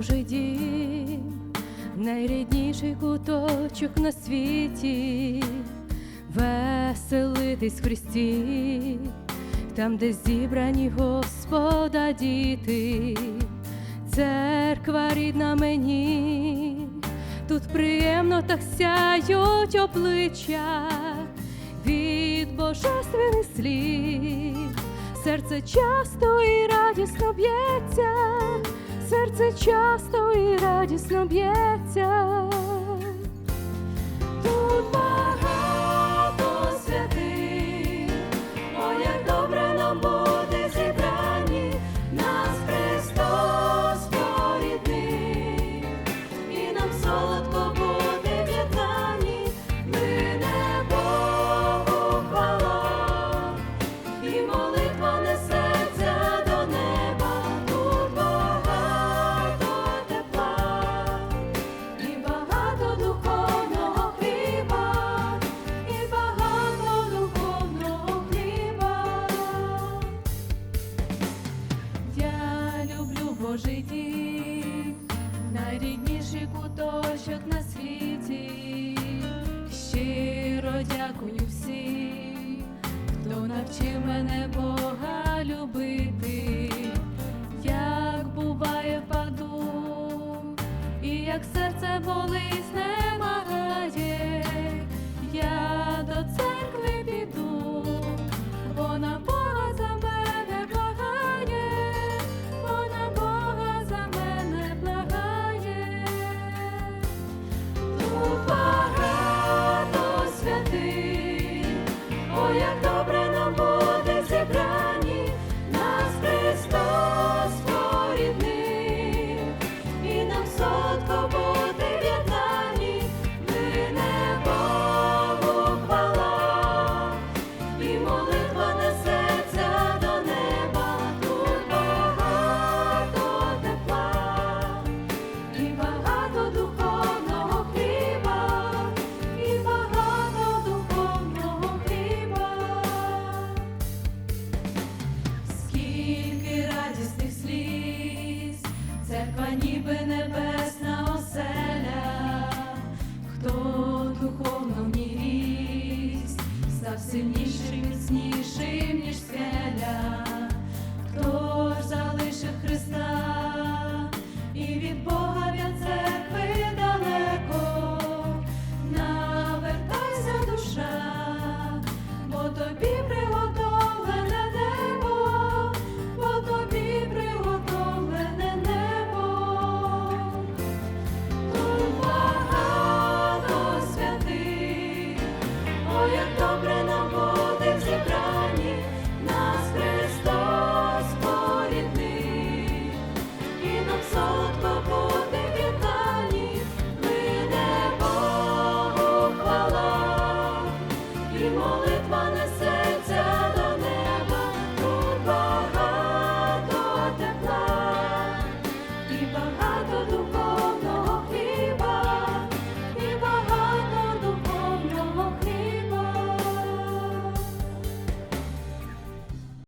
Божий дім, найрідніший куточок на світі, веселитись в Христі, там, де зібрані Господа діти, церква рідна мені, тут приємно так сяють обличчя. Від божественних слів. Серце часто і радісно б'ється, серце часто і радісно б'ється. Божий дім, найрідніший куточок на світі.